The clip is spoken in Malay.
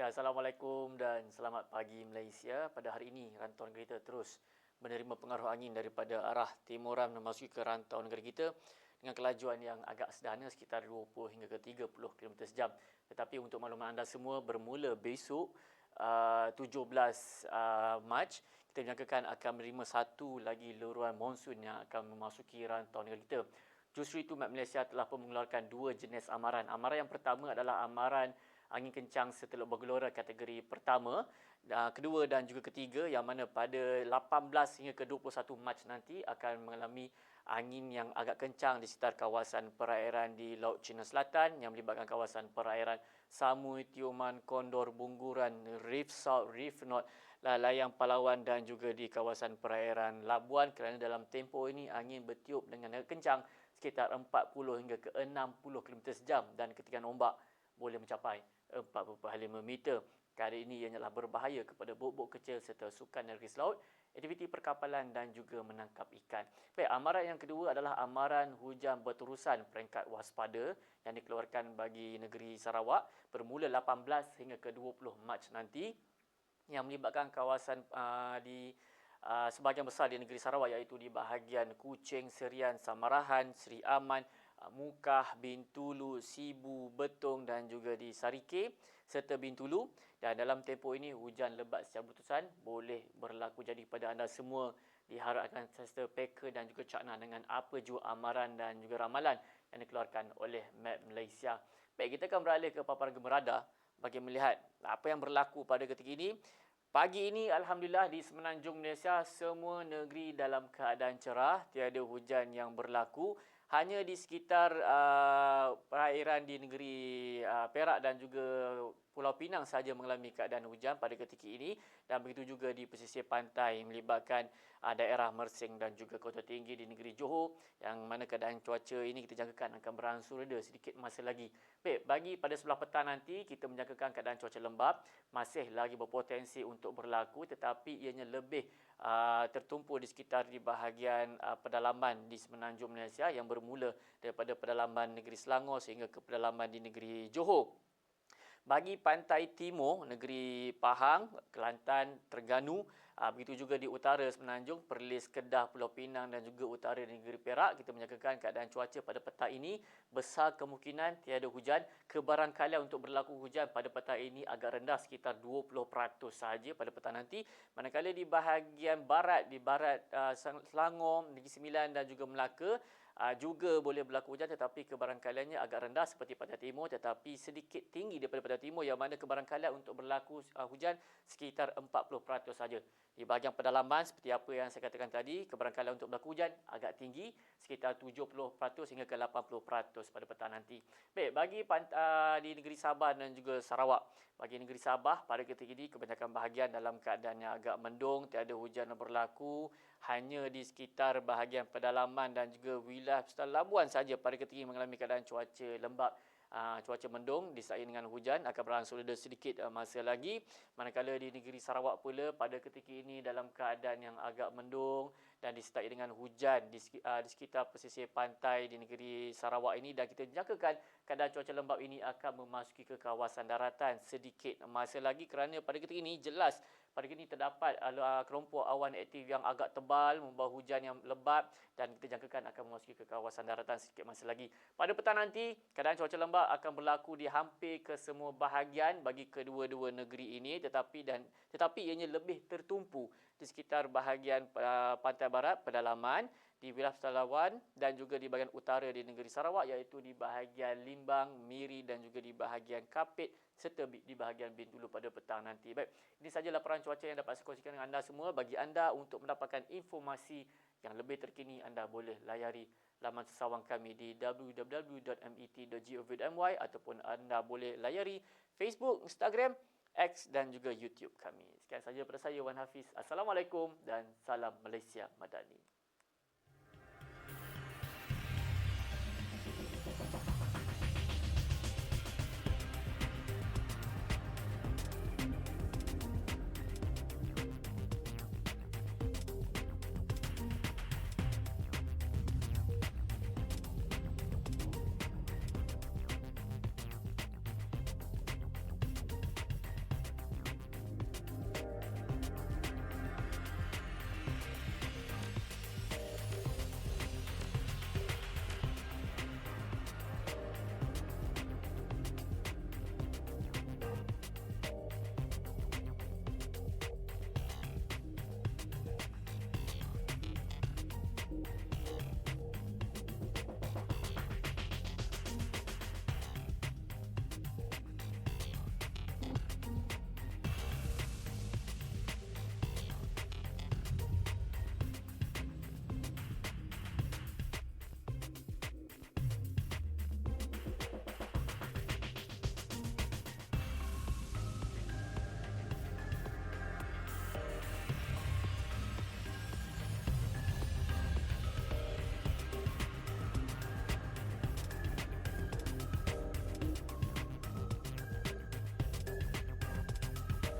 Ya, Assalamualaikum dan selamat pagi Malaysia. Pada hari ini, rantau negara kita terus menerima pengaruh angin daripada arah timuran memasuki ke rantau negara kita dengan kelajuan yang agak sederhana sekitar 20 hingga ke 30 km sejam. Tetapi untuk makluman anda semua, bermula besok uh, 17 uh, Mac, kita menyangkakan akan menerima satu lagi luruan monsun yang akan memasuki rantau negara kita. Justru itu, Malaysia telah pun mengeluarkan dua jenis amaran. Amaran yang pertama adalah amaran angin kencang seteluk bergelora kategori pertama, kedua dan juga ketiga yang mana pada 18 hingga ke 21 Mac nanti akan mengalami angin yang agak kencang di sekitar kawasan perairan di Laut Cina Selatan yang melibatkan kawasan perairan Samui, Tioman, Kondor, Bungguran, Reef South, Reef North, Layang Palawan dan juga di kawasan perairan Labuan. Kerana dalam tempoh ini angin bertiup dengan agak kencang sekitar 40 hingga ke 60 km sejam dan ketikan ombak boleh mencapai 4.5 meter. Keadaan ini ialah berbahaya kepada bot-bot kecil serta sukan negeri laut, aktiviti perkapalan dan juga menangkap ikan. Baik, amaran yang kedua adalah amaran hujan berterusan peringkat waspada yang dikeluarkan bagi negeri Sarawak bermula 18 hingga ke 20 Mac nanti yang melibatkan kawasan uh, di uh, sebahagian besar di negeri Sarawak iaitu di bahagian Kuching, Serian, Samarahan, Seri Aman, Mukah, Bintulu, Sibu, Betong dan juga di Sarike serta Bintulu. Dan dalam tempoh ini hujan lebat secara berterusan boleh berlaku jadi pada anda semua diharapkan serta packer dan juga cakna dengan apa jua amaran dan juga ramalan yang dikeluarkan oleh Map Malaysia. Baik, kita akan beralih ke paparan gemerada bagi melihat apa yang berlaku pada ketika ini. Pagi ini Alhamdulillah di semenanjung Malaysia semua negeri dalam keadaan cerah, tiada hujan yang berlaku hanya di sekitar uh, perairan di negeri uh, Perak dan juga Pulau Pinang saja mengalami keadaan hujan pada ketika ini dan begitu juga di pesisir pantai melibatkan uh, daerah Mersing dan juga Kota Tinggi di negeri Johor yang mana keadaan cuaca ini kita jangkakan akan beransur reda sedikit masa lagi. Baik, bagi pada sebelah petang nanti kita menjangkakan keadaan cuaca lembap masih lagi berpotensi untuk berlaku tetapi ianya lebih uh, tertumpu di sekitar di bahagian uh, pedalaman di semenanjung Malaysia yang bermula daripada pedalaman negeri Selangor sehingga ke pedalaman di negeri Johor. Bagi pantai timur, negeri Pahang, Kelantan, Terengganu, ah, begitu juga di utara Semenanjung, Perlis, Kedah, Pulau Pinang dan juga utara negeri Perak, kita menyatakan keadaan cuaca pada petang ini besar kemungkinan tiada hujan. Kebarangkalian untuk berlaku hujan pada petang ini agak rendah sekitar 20% sahaja pada petang nanti. Manakala di bahagian barat, di barat uh, Selangor, Negeri Sembilan dan juga Melaka, uh, juga boleh berlaku hujan tetapi kebarangkaliannya agak rendah seperti pada timur tetapi sedikit tinggi daripada pada timur yang mana kebarangkalian untuk berlaku uh, hujan sekitar 40% saja. Di bahagian pedalaman seperti apa yang saya katakan tadi, kebarangkalian untuk berlaku hujan agak tinggi sekitar 70% hingga ke 80% pada petang nanti. Baik, bagi uh, di negeri Sabah dan juga Sarawak. Bagi negeri Sabah pada ketika ini kebanyakan bahagian dalam keadaan yang agak mendung, tiada hujan yang berlaku, hanya di sekitar bahagian pedalaman dan juga wilayah sekitar Labuan saja pada ketika ini mengalami keadaan cuaca lembap uh, cuaca mendung disertai dengan hujan akan berangsur reda sedikit uh, masa lagi manakala di negeri Sarawak pula pada ketika ini dalam keadaan yang agak mendung dan disertai dengan hujan di, uh, di sekitar pesisir pantai di negeri Sarawak ini dan kita jangkakan keadaan cuaca lembap ini akan memasuki ke kawasan daratan sedikit masa lagi kerana pada ketika ini jelas pada kini terdapat uh, kelompok awan aktif yang agak tebal membawa hujan yang lebat dan kita jangkakan akan memasuki ke kawasan daratan sedikit masa lagi. Pada petang nanti, keadaan cuaca lembap akan berlaku di hampir ke semua bahagian bagi kedua-dua negeri ini tetapi dan tetapi ianya lebih tertumpu di sekitar bahagian uh, pantai barat pedalaman di wilayah Palawan dan juga di bahagian utara di negeri Sarawak iaitu di bahagian Limbang, Miri dan juga di bahagian Kapit serta di bahagian Bintulu pada petang nanti. Baik, ini saja laporan cuaca yang dapat saya kongsikan dengan anda semua. Bagi anda untuk mendapatkan informasi yang lebih terkini, anda boleh layari laman sesawang kami di www.met.gov.my ataupun anda boleh layari Facebook, Instagram, X dan juga YouTube kami. Sekian saja daripada saya Wan Hafiz. Assalamualaikum dan salam Malaysia Madani.